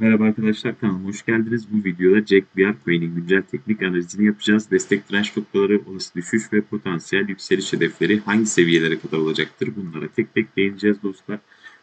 Merhaba arkadaşlar kanalıma hoş geldiniz. Bu videoda Jack BR Coin'in güncel teknik analizini yapacağız. Destek direnç noktaları, olası düşüş ve potansiyel yükseliş hedefleri hangi seviyelere kadar olacaktır? Bunlara tek tek değineceğiz dostlar.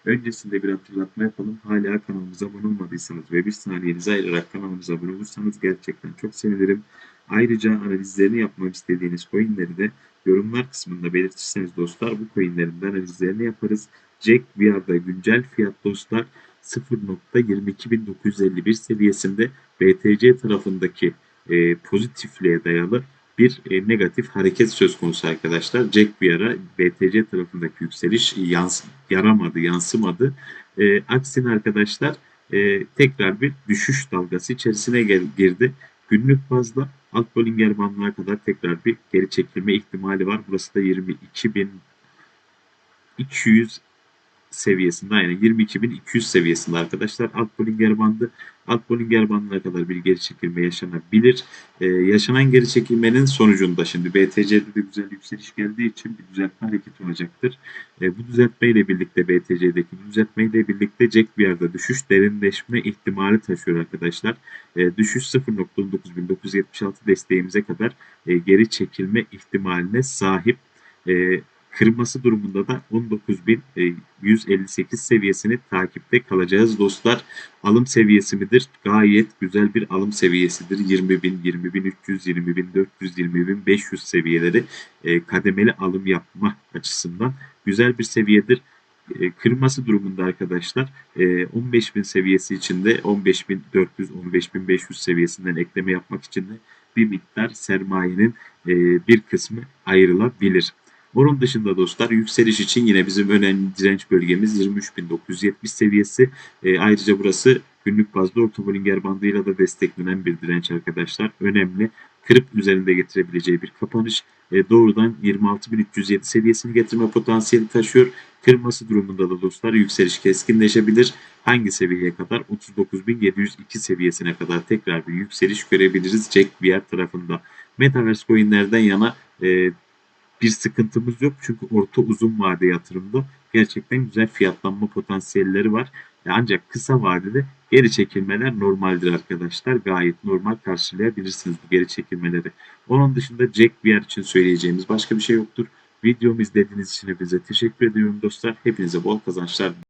Öncesinde bir hatırlatma yapalım. Hala kanalımıza abone olmadıysanız ve bir saniyenizi ayırarak kanalımıza abone olursanız gerçekten çok sevinirim. Ayrıca analizlerini yapmamı istediğiniz coinleri de yorumlar kısmında belirtirseniz dostlar bu coinlerin analizlerini yaparız. Jack BR'da güncel fiyat dostlar 0.22951 seviyesinde BTC tarafındaki e, pozitifliğe dayalı bir e, negatif hareket söz konusu arkadaşlar. Jack bir ara BTC tarafındaki yükseliş yans yaramadı, yansımadı. E, aksine arkadaşlar e, tekrar bir düşüş dalgası içerisine gel girdi. Günlük bazda alt Bollinger bandına kadar tekrar bir geri çekilme ihtimali var. Burası da 22.200 seviyesinde yani 22.200 seviyesinde arkadaşlar alt Bollinger bandı alt Bollinger bandına kadar bir geri çekilme yaşanabilir. Ee, yaşanan geri çekilmenin sonucunda şimdi BTC'de de güzel yükseliş geldiği için bir düzeltme hareketi olacaktır. Ee, bu düzeltme ile birlikte BTC'deki düzeltme ile birlikte Jack bir yerde düşüş derinleşme ihtimali taşıyor arkadaşlar. Ee, düşüş 0.9976 desteğimize kadar e, geri çekilme ihtimaline sahip. E, Kırılması durumunda da 19.158 seviyesini takipte kalacağız dostlar. Alım seviyesi midir? Gayet güzel bir alım seviyesidir. 20.000, 20.300, 20.400, 20.500 seviyeleri e, kademeli alım yapma açısından güzel bir seviyedir. E, kırılması durumunda arkadaşlar e, 15.000 seviyesi içinde 15.400, 15.500 seviyesinden ekleme yapmak için de bir miktar sermayenin e, bir kısmı ayrılabilir. Bunun dışında dostlar yükseliş için yine bizim önemli direnç bölgemiz 23.970 seviyesi. E, ayrıca burası günlük bazda orta Bollinger bandıyla da desteklenen bir direnç arkadaşlar. Önemli. Kırıp üzerinde getirebileceği bir kapanış. E, doğrudan 26.307 seviyesini getirme potansiyeli taşıyor. Kırması durumunda da dostlar yükseliş keskinleşebilir. Hangi seviyeye kadar? 39.702 seviyesine kadar tekrar bir yükseliş görebiliriz Jack Bier tarafında. Metaverse coinlerden yana e, bir sıkıntımız yok. Çünkü orta uzun vade yatırımda gerçekten güzel fiyatlanma potansiyelleri var. Ancak kısa vadede geri çekilmeler normaldir arkadaşlar. Gayet normal karşılayabilirsiniz bu geri çekilmeleri. Onun dışında Jack yer için söyleyeceğimiz başka bir şey yoktur. Videomu izlediğiniz için hepinize teşekkür ediyorum dostlar. Hepinize bol kazançlar.